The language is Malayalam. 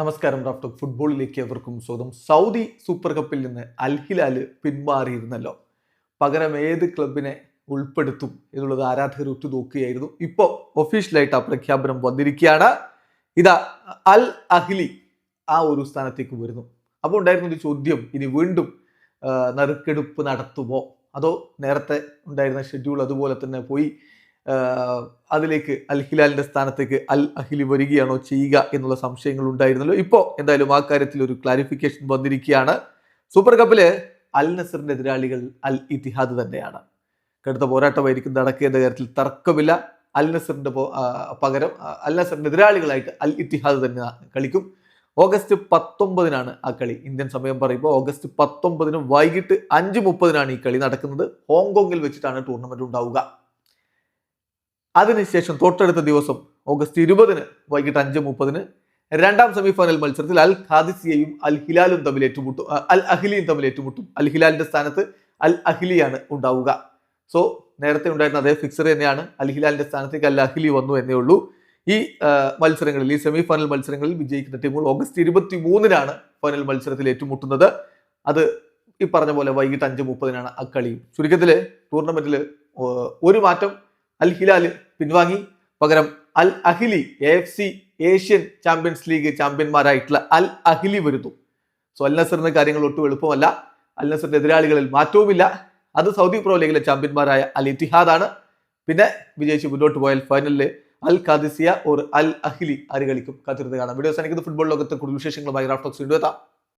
നമസ്കാരം ഡോക്ടർ ഫുട്ബോളിലേക്ക് എവർക്കും സ്വാഗതം. സൗദി സൂപ്പർ കപ്പിൽ നിന്ന് അൽ ഹിലാൽ പിന്മാറിയിരുന്നല്ലോ. പകരം ഏത് ക്ലബിനെ ഉൾപ്പെടുത്തും എന്നുള്ളത് ആരാധകർ ഉറ്റുനോക്കുകയായിരുന്നു. ഇപ്പോൾ ഒഫീഷ്യലായിട്ട് ആ പ്രഖ്യാപനം വന്നിരിക്കുകയാണ്. ഇതാ അൽ അഹ്ലി ആ ഒരു സ്ഥാനത്തേക്ക് വരുന്നു. അപ്പോൾ ഉണ്ടായിരുന്ന ഒരു ചോദ്യം ഇനി വീണ്ടും നറുക്കെടുപ്പ് നടത്തുമോ? അതോ നേരത്തെ ഉണ്ടായിരുന്ന ഷെഡ്യൂൾ അതുപോലെ തന്നെ പോയി അതിലേക്ക് അൽ ഹിലാലിന്റെ സ്ഥാനത്തേക്ക് അൽ അഹിലി വരികയാണോ ചെയ്യുക എന്നുള്ള സംശയങ്ങൾ ഉണ്ടായിരുന്നല്ലോ. ഇപ്പോൾ എന്തായാലും ആ കാര്യത്തിൽ ഒരു ക്ലാരിഫിക്കേഷൻ വന്നിരിക്കുകയാണ്. സൂപ്പർ കപ്പിൽ അൽ നസറിന്റെ എതിരാളികൾ അൽ ഇത്തിഹാദ് തന്നെയാണ്. കടുത്ത പോരാട്ടമായിരിക്കും നടക്കേണ്ട കാര്യത്തിൽ തർക്കമില്ല. അൽ നസറിന്റെ പകരം അൽ നസറിന്റെ എതിരാളികളായിട്ട് അൽ ഇത്തിഹാദ് തന്നെ കളിക്കും. ഓഗസ്റ്റ് പത്തൊമ്പതിനാണ് ആ കളി. ഇന്ത്യൻ സമയം പറയുമ്പോൾ ഓഗസ്റ്റ് പത്തൊമ്പതിന് വൈകിട്ട് അഞ്ച് മുപ്പതിനാണ് ഈ കളി നടക്കുന്നത്. ഹോങ്കോങ്ങിൽ വെച്ചിട്ടാണ് ടൂർണമെന്റ് ഉണ്ടാവുക. അതിനുശേഷം തൊട്ടടുത്ത ദിവസം ഓഗസ്റ്റ് ഇരുപതിന് വൈകിട്ട് അഞ്ച് മുപ്പതിന് രണ്ടാം സെമിഫൈനൽ മത്സരത്തിൽ അൽ ഖാദിസിയയും അൽ ഹിലാലും തമ്മിൽ ഏറ്റുമുട്ടും അൽ അഹിലിയും തമ്മിൽ ഏറ്റുമുട്ടും. അൽ ഹിലാലിന്റെ സ്ഥാനത്ത് അൽ അഹിലിയാണ് ഉണ്ടാവുക. സോ നേരത്തെ ഉണ്ടായിരുന്ന അതേ ഫിക്സർ തന്നെയാണ്. അൽ ഹിലാലിന്റെ സ്ഥാനത്തേക്ക് അൽ അഹിലി വന്നു എന്നേ ഉള്ളൂ. ഈ മത്സരങ്ങളിൽ ഈ സെമിഫൈനൽ മത്സരങ്ങളിൽ വിജയിക്കുന്ന ടീമുകൾ ഓഗസ്റ്റ് ഇരുപത്തി മൂന്നിനാണ് ഫൈനൽ മത്സരത്തിൽ ഏറ്റുമുട്ടുന്നത്. അത് ഈ പറഞ്ഞ പോലെ വൈകിട്ട് അഞ്ച് മുപ്പതിനാണ് അക്കളിയും ചുരുക്കത്തിൽ ടൂർണമെന്റിൽ ഒരു മാറ്റം അൽ ഹിലാൽ പിൻവാങ്ങി. പകരം Al Ahli F C Asian Champions League ചാമ്പ്യന്മാരായിട്ടുള്ള Al Ahli വരുന്നു. സോ അൽ നസറിന് കാര്യങ്ങൾ ഒട്ടും എളുപ്പമല്ല. അൽ നസറിന്റെ എതിരാളികളിൽ മാറ്റവുമില്ല. അത് സൗദി പ്രോ ലീഗിലെ ചാമ്പ്യന്മാരായ അൽ ഇത്തിഹാദ് ആണ് പിന്നെ വിജയിച്ച് മുന്നോട്ട് പോയാൽ ഫൈനലിൽ അൽ ഖാദിസിയ ഓർ അൽ അഹിലി ആര് കളിക്കും? കാത്തിരുന്ന് കാണാം. വീഡിയോ എനിക്ക് ഫുട്ബോൾ ലോകത്തെ കൂടുതൽ വിശേഷങ്ങളുമായി റാഫ്റ്റോക്സ് വീണ്ടും എത്താം.